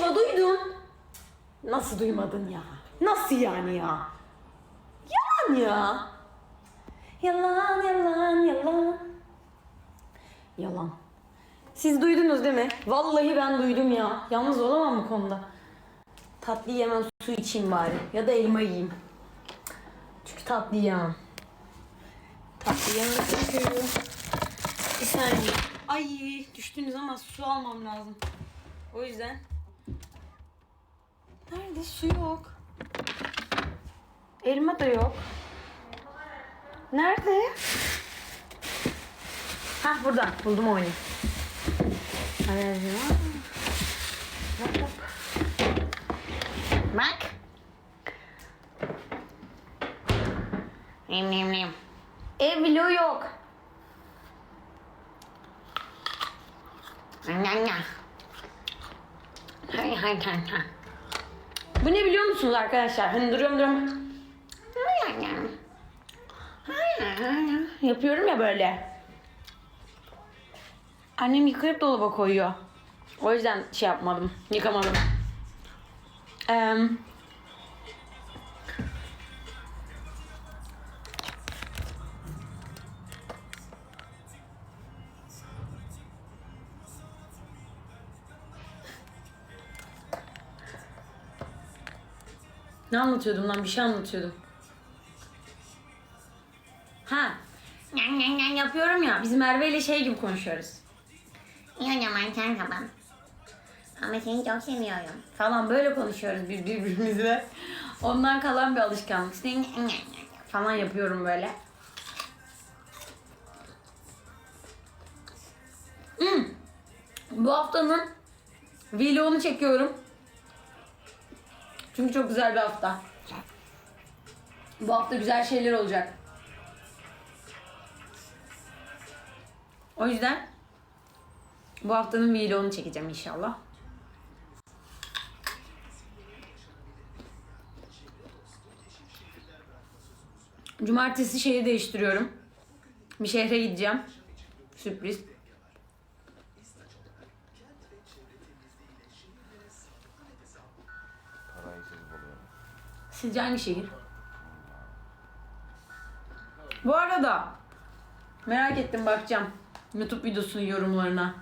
Şiva duydun. Nasıl duymadın ya? Nasıl yani ya? Yalan ya. Yalan yalan yalan. Yalan. Siz duydunuz değil mi? Vallahi ben duydum ya. Yalnız olamam bu konuda. Tatlı yemem su içeyim bari. Ya da elma yiyeyim. Çünkü tatlı yemem. Tatlı yemem çünkü. Bir saniye. Ay düştünüz ama su almam lazım. O yüzden. Nerede su yok? Elma da yok. Nerede? Hah burada. Buldum oyunu. Bak bak. Bak. Nem nem. Ev bloğu yok. Nya Hay hay hay hay. Bu ne biliyor musunuz arkadaşlar? Hani duruyorum duruyorum. Yapıyorum ya böyle. Annem yıkayıp dolaba koyuyor. O yüzden şey yapmadım. Yıkamadım. Eee Ne anlatıyordum lan? Bir şey anlatıyordum. Ha. Nyan nyan nyan yapıyorum ya. Biz Merve ile şey gibi konuşuyoruz. İyi o zaman kapan. Ama seni çok seviyorum. Falan böyle konuşuyoruz biz birbirimizle. Ondan kalan bir alışkanlık. İşte nyan nyan nyan falan yapıyorum böyle. Hmm. Bu haftanın vlogunu çekiyorum. Çünkü çok güzel bir hafta. Bu hafta güzel şeyler olacak. O yüzden bu haftanın vlogunu çekeceğim inşallah. Cumartesi şehir değiştiriyorum. Bir şehre gideceğim. Sürpriz. Sizce hangi şehir? Bu arada merak ettim bakacağım YouTube videosunun yorumlarına.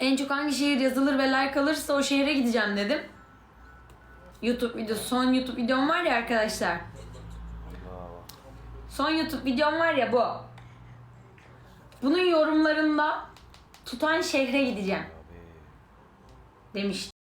En çok hangi şehir yazılır ve like alırsa o şehre gideceğim dedim. YouTube videosu, son YouTube videom var ya arkadaşlar. Son YouTube videom var ya bu. Bunun yorumlarında tutan şehre gideceğim demiş